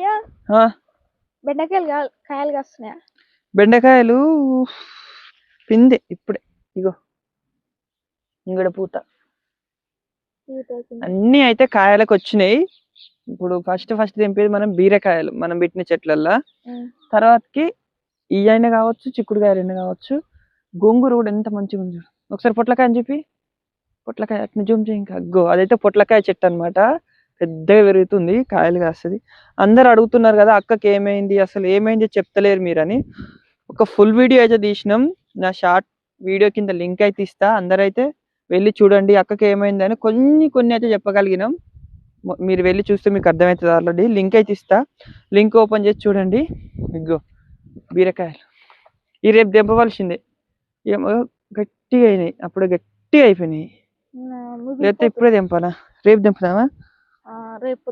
అయ్యా. బెండకాయలు కాయలు కాస్తున్నాయా? బెండకాయలు పిందే ఇప్పుడే. ఇగో. ఇంగడ పూత. అన్నీ అయితే కాయలకు వచ్చినాయి. ఇప్పుడు ఫస్ట్ ఫస్ట్ తెంపేది మనం బీరకాయలు మనం పెట్టిన చెట్లల్లో. తర్వాతకి ఈ అయినా కావచ్చు చిక్కుడుకాయలు కావచ్చు. గోంగూర కూడా ఎంత మంచిగా ఉంది. ఒకసారి పొట్లకాయ అని చెప్పి పొట్లకాయ అట్ని జూమ్ చేయి ఇంకా. గో అదైతే పొట్లకాయ చెట్టు అన్నమాట. పెద్దగా పెరుగుతుంది కాయలు కాస్తుంది. అందరు అడుగుతున్నారు కదా అక్కకి ఏమైంది? అసలు ఏమైంది చెప్తలేరు మీరని. ఒక ఫుల్ వీడియో అయితే తీసినాం. నా షార్ట్ వీడియో కింద లింక్ అయితే ఇస్తా. అందరైతే వెళ్ళి చూడండి అక్కకి ఏమైంది? అని కొన్ని కొన్ని అయితే చెప్పగలిగినాం. మీరు వెళ్ళి చూస్తే మీకు అర్థమవుతుంది ఆల్రెడీ. లింక్ అయితే ఇస్తా. లింక్ ఓపెన్ చేసి చూడండి. ఇగ్గో బీరకాయలు. ఈ రేపు తెంపవలసిందే ఏమో గట్టిగా అయినాయి. అప్పుడు గట్టిగా అయిపోయినాయి. లేకపోతే ఇప్పుడే తెంపాలా రేపు తెంపుదామా ఆ, రేపు